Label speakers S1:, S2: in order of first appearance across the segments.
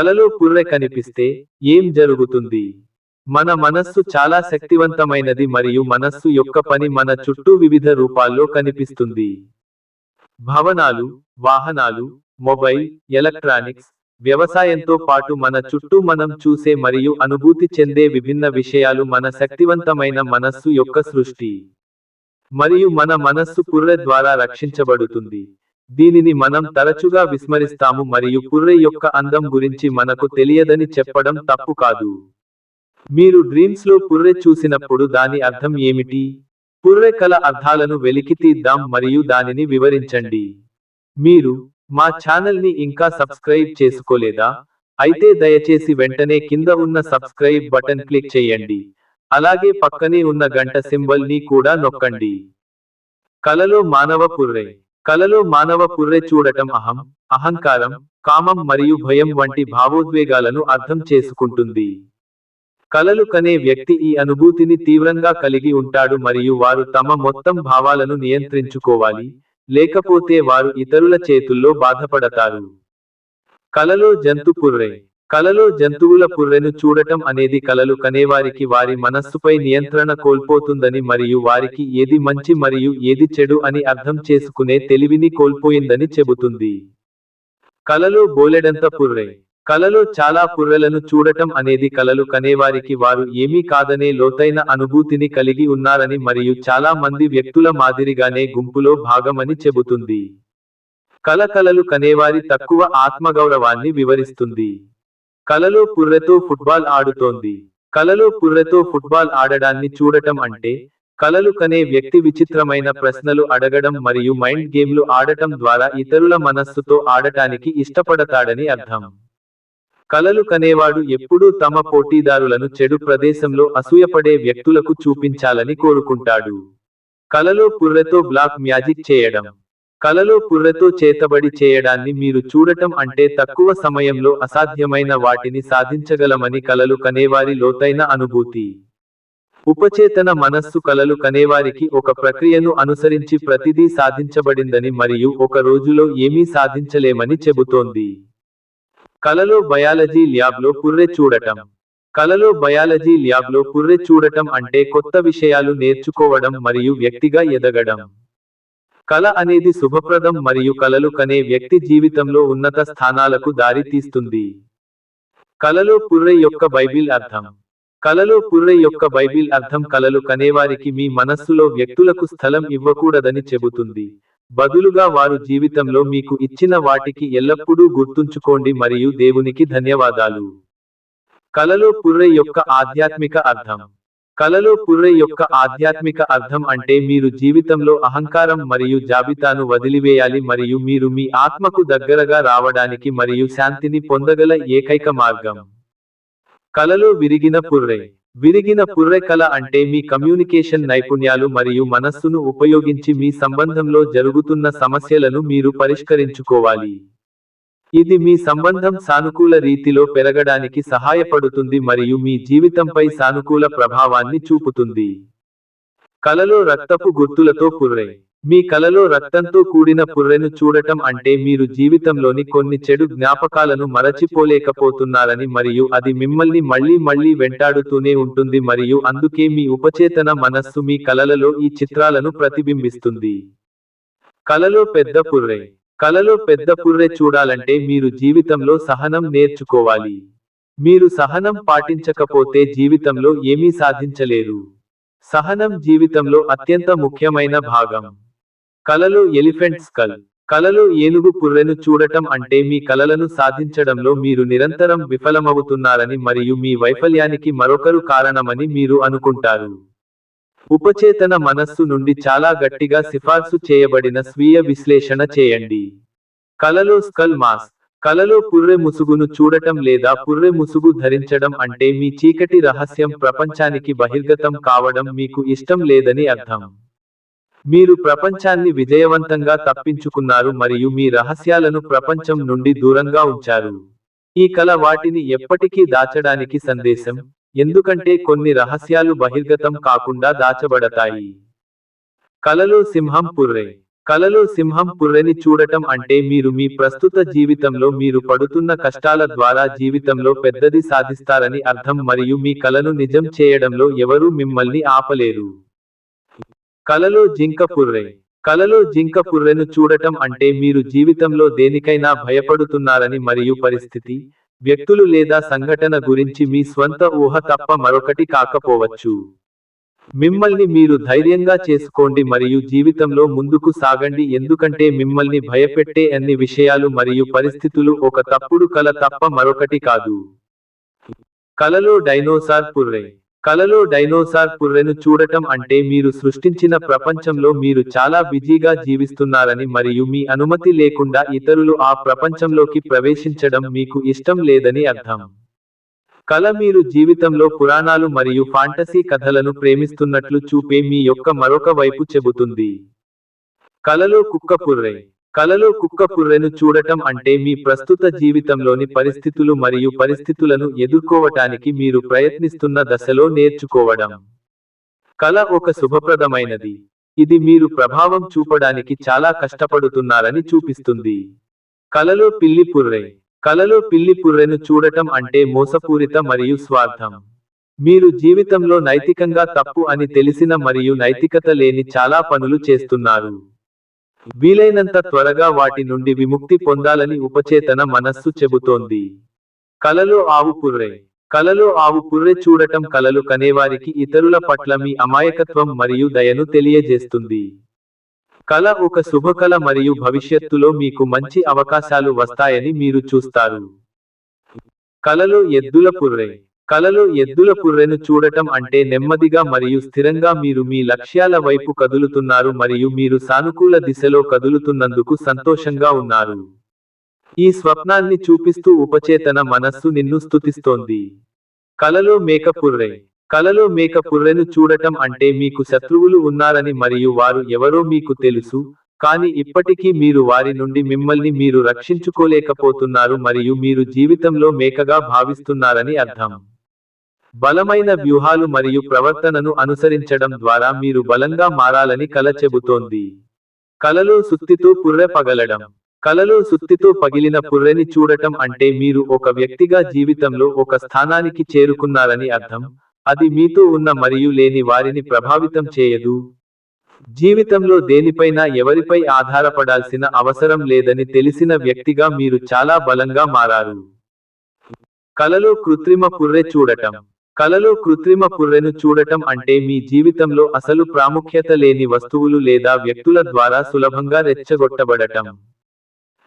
S1: తలలో పుర్రె కనిపిస్తే ఏం జరుగుతుంది? మన మనస్సు చాలా శక్తివంతమైనది మరియు మనస్సు యొక్క పని మన చుట్టూ వివిధ రూపాల్లో కనిపిస్తుంది. భవనాలు వాహనాలు మొబైల్ ఎలక్ట్రానిక్స్ వ్యవసాయంతో పాటు మన చుట్టూ మనం చూసే మరియు అనుభూతి చెందే విభిన్న విషయాలు మన శక్తివంతమైన మనస్సు యొక్క సృష్టి. మరియు మన మనస్సు పుర్రె ద్వారా రక్షించబడుతుంది. దీనిని మనం తరచుగా విస్మరిస్తాము మరియు పుర్రె యొక్క అందం గురించి మనకు తెలియదని చెప్పడం తప్పు కాదు. మీరు డ్రీమ్స్లో పుర్రె చూసినప్పుడు దాని అర్థం ఏమిటి? పుర్రె కల అర్థాలను వెలికితీద్దాం మరియు దానిని వివరించండి. మీరు మా ఛానల్ని ఇంకా సబ్స్క్రైబ్ చేసుకోలేదా? అయితే దయచేసి వెంటనే కింద ఉన్న సబ్స్క్రైబ్ బటన్ క్లిక్ చేయండి. అలాగే పక్కనే ఉన్న గంట సింబల్ని కూడా నొక్కండి. కలలో మానవ పుర్రె కలలో మానవ పుర్రె చూడటం అహం అహంకారం కామం మరియు భయం వంటి భావోద్వేగాలను అర్థం చేసుకుంటుంది. కలలు కనే వ్యక్తి ఈ అనుభూతిని తీవ్రంగా కలిగి ఉంటాడు మరియు వారు తమ మొత్తం భావాలను నియంత్రించుకోవాలి లేకపోతే వారు ఇతరుల చేతుల్లో బాధపడతారు. కలలో జంతు పుర్రె కలలో జంతువుల పుర్రెను చూడటం అనేది కలలు కనేవారికి వారి మనస్సుపై నియంత్రణ కోల్పోతుందని మరియు వారికి ఏది మంచి మరియు ఏది చెడు అని అర్థం చేసుకునే తెలివిని కోల్పోయిందని చెబుతుంది. కలలో బోలెడంత పుర్రె. కలలో చాలా పుర్రెలను చూడటం అనేది కలలు కనేవారికి వారు ఏమీ కాదనే లోతైన అనుభూతిని కలిగి ఉన్నారని మరియు చాలా మంది వ్యక్తుల మాదిరిగానే గుంపులో భాగమని చెబుతుంది. కల కలలు కనేవారి తక్కువ ఆత్మగౌరవాన్ని వివరిస్తుంది. కలలో పుర్రెతో ఫుట్బాల్ ఆడుతోంది. కలలో పుర్రెతో ఫుట్బాల్ ఆడడాన్ని చూడటం అంటే కలలు కనే వ్యక్తి విచిత్రమైన ప్రశ్నలు అడగడం మరియు మైండ్ గేమ్లు ఆడటం ద్వారా ఇతరుల మనస్సుతో ఆడటానికి ఇష్టపడతాడని అర్థం. కలలు కనేవాడు ఎప్పుడూ తమ పోటీదారులను చెడు ప్రదేశంలో అసూయపడే వ్యక్తులకు చూపించాలని కోరుకుంటాడు. కలలో పుర్రెతో బ్లాక్ మ్యాజిక్ చేయడం. కలలో పుర్రెతో చేతబడి చేయడాన్ని మీరు చూడటం అంటే తక్కువ సమయంలో అసాధ్యమైన వాటిని సాధించగలమని కలలు కనేవారి లోతైన అనుభూతి. ఉపచేతన మనస్సు కలలు కనేవారికి ఒక ప్రక్రియను అనుసరించి ప్రతిదీ సాధించబడిందని మరియు ఒక రోజులో ఏమీ సాధించలేమని చెబుతోంది. కలలో బయాలజీ ల్యాబ్లో పుర్రె చూడటం. కలలో బయాలజీ ల్యాబ్లో పుర్రె చూడటం అంటే కొత్త విషయాలు నేర్చుకోవడం మరియు వ్యక్తిగా ఎదగడం. కళ అనేది శుభప్రదం మరియు కలలు కనే వ్యక్తి జీవితంలో ఉన్నత స్థానాలకు దారి తీస్తుంది. కలలో పుర్రె యొక్క బైబిల్ అర్థం. కలలో పుర్రె యొక్క బైబిల్ అర్థం కలలు కనేవారికి మీ మనస్సులో వ్యక్తులకు స్థలం ఇవ్వకూడదని చెబుతుంది. బదులుగా వారు జీవితంలో మీకు ఇచ్చిన వాటికి ఎల్లప్పుడూ గుర్తుంచుకోండి మరియు దేవునికి ధన్యవాదాలు. కలలో పుర్రె యొక్క ఆధ్యాత్మిక అర్థం. కలలో పుర్రె యొక్క ఆధ్యాత్మిక అర్థం అంటే మీరు జీవితంలో అహంకారం మరియు జాబితాను వదిలివేయాలి మరియు మీరు మీ ఆత్మకు దగ్గరగా రావడానికి మరియు శాంతిని పొందగల ఏకైక మార్గం. కలలో విరిగిన పుర్రె. విరిగిన పుర్రె కళ అంటే మీ కమ్యూనికేషన్ నైపుణ్యాలు మరియు మనస్సును ఉపయోగించి మీ సంబంధంలో జరుగుతున్న సమస్యలను మీరు పరిష్కరించుకోవాలి. ఇది మీ సంబంధం సానుకూల రీతిలో పెరగడానికి సహాయపడుతుంది మరియు మీ జీవితంపై సానుకూల ప్రభావాన్ని చూపుతుంది. కలలో రక్తపు గుర్తులతో పుర్రె. మీ కలలో రక్తంతో కూడిన పుర్రెను చూడటం అంటే మీరు జీవితంలోని కొన్ని చెడు జ్ఞాపకాలను మరచిపోలేకపోతున్నారని మరియు అది మిమ్మల్ని మళ్ళీ మళ్ళీ వెంటాడుతూనే ఉంటుంది మరియు అందుకే మీ ఉపచేతన మనస్సు మీ కలలలో ఈ చిత్రాలను ప్రతిబింబిస్తుంది. కలలో పెద్ద పుర్రె. కలలో పెద్ద పుర్రె చూడాలంటే మీరు జీవితంలో సహనం నేర్చుకోవాలి. మీరు సహనం పాటించకపోతే జీవితంలో ఏమీ సాధించలేరు. సహనం జీవితంలో అత్యంత ముఖ్యమైన భాగం. కలలో ఎలిఫెంట్ స్కల్. కలలో ఏనుగు పుర్రెను చూడటం అంటే మీ కలలను సాధించడంలో మీరు నిరంతరం విఫలమవుతున్నారని మరియు మీ వైఫల్యానికి మరొకరు కారణమని మీరు అనుకుంటారు. ఉపచేతన మనస్సు నుండి చాలా గట్టిగా సిఫార్సు చేయబడిన స్వీయ విశ్లేషణ చేయండి. కలలో స్కల్ మాస్ కలలో పుర్రె ముసుగును చూడటం లేదా పుర్రె ముసుగు ధరించడం అంటే మీ చీకటి రహస్యం ప్రపంచానికి బహిర్గతం కావడం మీకు ఇష్టం లేదని అర్థం. మీరు ప్రపంచాన్ని విజయవంతంగా తప్పించుకున్నారు మరియు మీ రహస్యాలను ప్రపంచం నుండి దూరంగా ఉంచారు. ఈ కల వాటిని ఎప్పటికీ దాచడానికి సందేశం ఎందుకంటే కొన్ని రహస్యాలు బహిర్గతం కాకుండా దాచబడతాయి. కలలో సింహం పుర్రె. కలలో సింహం పుర్రెని చూడటం అంటే మీరు మీ ప్రస్తుత జీవితంలో మీరు పడుతున్న కష్టాల ద్వారా జీవితంలో పెద్దది సాధిస్తారని అర్థం మరియు మీ కలను నిజం చేయడంలో ఎవరూ మిమ్మల్ని ఆపలేరు. కలలో జింక పుర్రె. కలలో జింక పుర్రెను చూడటం అంటే మీరు జీవితంలో దేనికైనా భయపడుతున్నారని మరియు పరిస్థితి వ్యక్తులు లేదా సంఘటన గురించి మీ స్వంత ఊహ తప్ప మరొకటి కాకపోవచ్చు. మిమ్మల్ని మీరు ధైర్యంగా చేసుకోండి మరియు జీవితంలో ముందుకు సాగండి. ఎందుకంటే మిమ్మల్ని భయపెట్టే అన్ని విషయాలు మరియు పరిస్థితులు ఒక తప్పుడు కల తప్ప మరొకటి కాదు. కలలో డైనోసార్ పుర్రై కలలో డైనోసార్ పుర్రెను చూడటం అంటే మీరు సృష్టించిన ప్రపంచంలో మీరు చాలా బిజీగా జీవిస్తున్నారని మరియు మీ అనుమతి లేకుండా ఇతరులు ఆ ప్రపంచంలోకి ప్రవేశించడం మీకు ఇష్టం లేదని అర్థం. కల మీరు జీవితంలో పురాణాలు మరియు ఫాంటసీ కథలను ప్రేమిస్తున్నట్లు చూపే మీ యొక్క మరొక వైపు చెబుతుంది. కలలో కుక్క పుర్రె. కలలో కుక్క పుర్రెను చూడటం అంటే మీ ప్రస్తుత జీవితంలోని పరిస్థితులు మరియు పరిస్థితులను ఎదుర్కోవటానికి మీరు ప్రయత్నిస్తున్న దశలో నేర్చుకోవడం. కల ఒక శుభప్రదమైనది. ఇది మీరు ప్రభావం చూపడానికి చాలా కష్టపడుతున్నారని చూపిస్తుంది. కలలో పిల్లి పుర్రె. కలలో పిల్లి పుర్రెను చూడటం అంటే మోసపూరిత మరియు స్వార్థం. మీరు జీవితంలో నైతికంగా తప్పు అని తెలిసిన మరియు నైతికత లేని చాలా పనులు చేస్తున్నారు. వీలైనంత త్వరగా వాటి నుండి విముక్తి పొందాలని ఉపచేతన మనస్సు చెబుతోంది. కలలో ఆవు పుర్రె. కలలో ఆవు పుర్రె చూడటం కలలు కనేవారికి ఇతరుల పట్ల మీ అమాయకత్వం మరియు దయను తెలియజేస్తుంది. కల ఒక శుభకళ మరియు భవిష్యత్తులో మీకు మంచి అవకాశాలు వస్తాయని మీరు చూస్తారు. కలలో ఎద్దుల పుర్రె. కలలో ఎద్దుల పుర్రెను చూడటం అంటే నెమ్మదిగా మరియు స్థిరంగా మీరు మీ లక్ష్యాల వైపు కదులుతున్నారు మరియు మీరు సానుకూల దిశలో కదులుతున్నందుకు సంతోషంగా ఉన్నారు. ఈ స్వప్నాన్ని చూపిస్తూ ఉపచేతన మనస్సు నిన్ను స్తుతిస్తోంది. కలలో మేక పుర్రె. కలలో మేక పుర్రెను చూడటం అంటే మీకు శత్రువులు ఉన్నారని మరియు వారు ఎవరో మీకు తెలుసు కానీ ఇప్పటికీ మీరు వారి నుండి మిమ్మల్ని మీరు రక్షించుకోలేకపోతున్నారు మరియు మీరు జీవితంలో మేకగా భావిస్తున్నారని అర్థం. బలమైన వ్యూహాలు మరియు ప్రవర్తనను అనుసరించడం ద్వారా మీరు బలంగా మారాలని కల చెబుతోంది. కలలో సుత్తితో పుర్రె పగలడం. కలలో సుత్తితో పగిలిన పుర్రెని చూడటం అంటే మీరు ఒక వ్యక్తిగా జీవితంలో ఒక స్థానానికి చేరుకున్నారని అర్థం. అది మీతో ఉన్న మరియు లేని వారిని ప్రభావితం చేయదు. జీవితంలో దేనిపైనా ఎవరిపై ఆధారపడాల్సిన అవసరం లేదని తెలిసిన వ్యక్తిగా మీరు చాలా బలంగా మారారు. కలలో కృత్రిమ పుర్రె చూడటం. కలలో కృత్రిమ పుర్రెను చూడటం అంటే మీ జీవితంలో అసలు ప్రాముఖ్యత లేని వస్తువులు లేదా వ్యక్తుల ద్వారా సులభంగా రెచ్చగొట్టబడటం.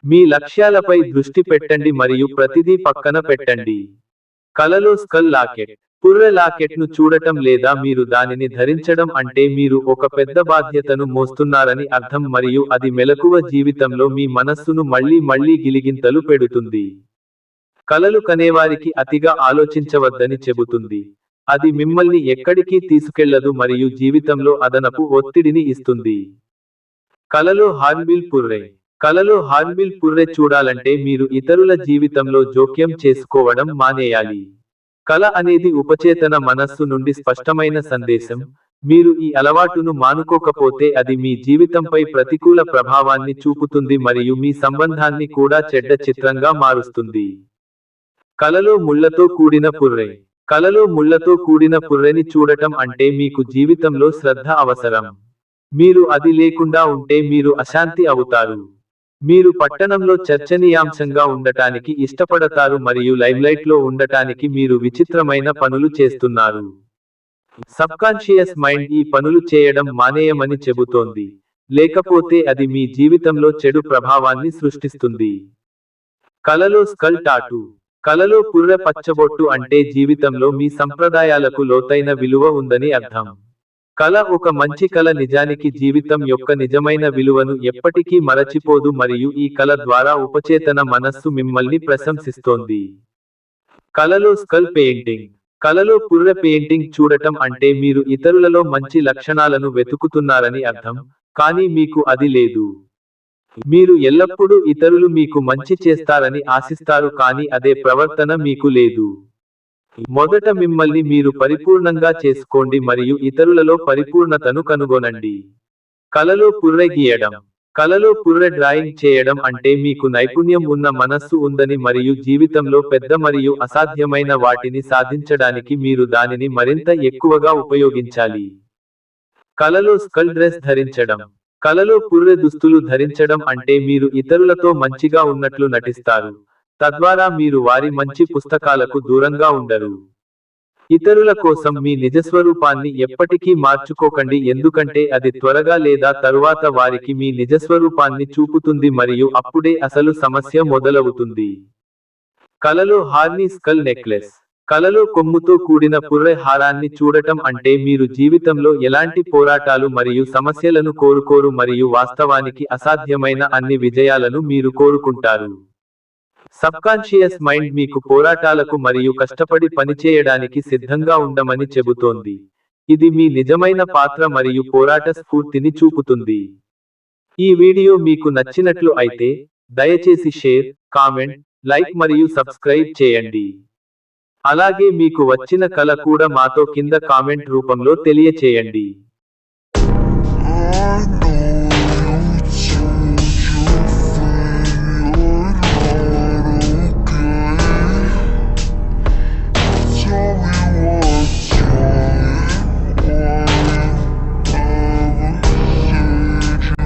S1: మీ లక్ష్యాలపై దృష్టి పెట్టండి మరియు ప్రతిదీ పక్కన పెట్టండి. కలలో స్కల్ లాకెట్. పుర్రె లాకెట్ను చూడటం లేదా మీరు దానిని ధరించడం అంటే మీరు ఒక పెద్ద బాధ్యతను మోస్తున్నారని అర్థం మరియు అది మెలకువ జీవితంలో మీ మనస్సును మళ్ళీ మళ్ళీ గిలిగింతలు పెడుతుంది. కలలు కనేవారికి అతిగా ఆలోచించవద్దని చెబుతుంది. అది మిమ్మల్ని ఎక్కడికి తీసుకెళ్ళదు మరియు జీవితంలో అదనపు ఒత్తిడిని ఇస్తుంది. కలలో హార్న్బిల్ పుర్రె. కలలో హార్న్బిల్ పుర్రె చూడాలంటే మీరు ఇతరుల జీవితంలో జోక్యం చేసుకోవడం మానేయాలి. కళ అనేది ఉపచేతన మనస్సు నుండి స్పష్టమైన సందేశం. మీరు ఈ అలవాటును మానుకోకపోతే అది మీ జీవితంపై ప్రతికూల ప్రభావాన్ని చూపుతుంది మరియు మీ సంబంధాన్ని కూడా చెడ్డ చిత్రంగా మారుస్తుంది. కలలో ముళ్ళతో కూడిన పుర్రె. కలలో ముళ్ళతో కూడిన పుర్రెని చూడటం అంటే మీకు జీవితంలో శ్రద్ధ అవసరం. మీరు అది లేకుండా ఉంటే మీరు అశాంతి అవుతారు. మీరు పట్టణంలో చర్చనీయాంశంగా ఉండటానికి ఇష్టపడతారు మరియు లైమ్లైట్లో ఉండటానికి మీరు విచిత్రమైన పనులు చేస్తున్నారు. సబ్కాన్షియస్ మైండ్ ఈ పనులు చేయడం మానేయమని చెబుతోంది. లేకపోతే అది మీ జీవితంలో చెడు ప్రభావాన్ని సృష్టిస్తుంది. కలలో స్కల్ టాటూ. కలలో పుర్ర పచ్చబొట్టు అంటే జీవితంలో మీ సంప్రదాయాలకు లోతైన విలువ ఉందని అర్థం. కళ ఒక మంచి కళ నిజానికి జీవితం యొక్క నిజమైన విలువను ఎప్పటికీ మరచిపోదు మరియు ఈ కల ద్వారా ఉపచేతన మనస్సు మిమ్మల్ని ప్రశంసిస్తోంది. కళలో స్కల్ పెయింటింగ్. కళలో పుర్ర పెయింటింగ్ చూడటం అంటే మీరు ఇతరులలో మంచి లక్షణాలను వెతుకుతున్నారని అర్థం కానీ మీకు అది లేదు. మీరు ఎల్లప్పుడూ ఇతరులు మీకు మంచి చేస్తారని ఆశిస్తారు కానీ అదే ప్రవర్తన మీకు లేదు. మొదట మిమ్మల్ని మీరు పరిపూర్ణంగా చేసుకోండి మరియు ఇతరులలో పరిపూర్ణతను కనుగొనండి. కలలో పుర్రె గీయడం. కలలో పుర్రె డ్రాయింగ్ చేయడం అంటే మీకు నైపుణ్యం ఉన్న మనస్సు ఉందని మరియు జీవితంలో పెద్ద మరియు అసాధ్యమైన వాటిని సాధించడానికి మీరు దానిని మరింత ఎక్కువగా ఉపయోగించాలి. కలలో స్కల్ డ్రెస్ ధరించడం. కలలో పుర్రె దుస్తులు ధరించడం అంటే మీరు ఇతరులతో మంచిగా ఉన్నట్లు నటిస్తారు. తద్వారా మీరు వారి మంచి పుస్తకాలకు దూరంగా ఉండరు. ఇతరుల కోసం మీ నిజస్వరూపాన్ని ఎప్పటికీ మార్చుకోకండి ఎందుకంటే అది త్వరగా లేదా తరువాత వారికి మీ నిజస్వరూపాన్ని చూపుతుంది మరియు అప్పుడే అసలు సమస్య మొదలవుతుంది. కలలో హార్నీ స్కల్ నెక్లెస్ కలలో కొమ్ముతో కూడిన పుర్రె హారాన్ని చూడటం అంటే మీరు జీవితంలో ఎలాంటి పోరాటాలు మరియు సమస్యలను కోరుకోరు మరియు వాస్తవానికి అసాధ్యమైన అన్ని విజయాలను మీరు కోరుకుంటారు. సబ్కాన్షియస్ మైండ్ మీకు పోరాటాలకు మరియు కష్టపడి పనిచేయడానికి సిద్ధంగా ఉండమని చెబుతోంది. ఇది మీ నిజమైన పాత్ర మరియు పోరాట స్ఫూర్తిని చూపుతుంది. ఈ వీడియో మీకు నచ్చినట్లు అయితే దయచేసి షేర్ కామెంట్ లైక్ మరియు సబ్స్క్రైబ్ చేయండి. అలాగే మీకు వచ్చిన కల కూడా మాతో కింద కామెంట్ రూపంలో తెలియచేయండి.
S2: Ah,